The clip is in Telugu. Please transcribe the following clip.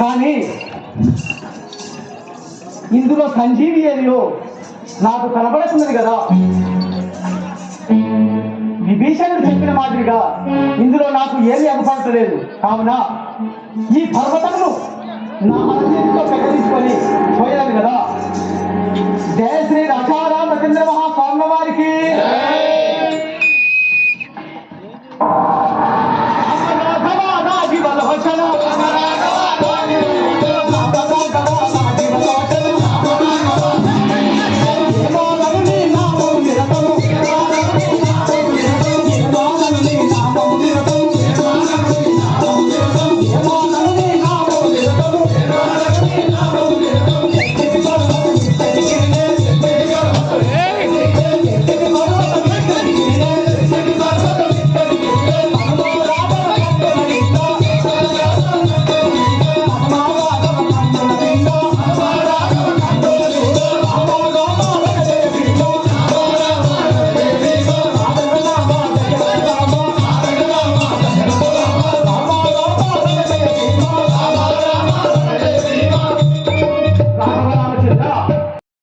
కానీ ఇందులో సంజీవి ఏదియో నాకు కనబడుతున్నది కదా. విభీషణుడు చెప్పిన మాదిరిగా ఇందులో నాకు ఏమీ అగపడతలేదు కావున ఈ పర్వతమును నా అరచేతితో పెకరించుకొని పోయాను కదా. జయ శ్రీ రాజారామచంద్ర మహా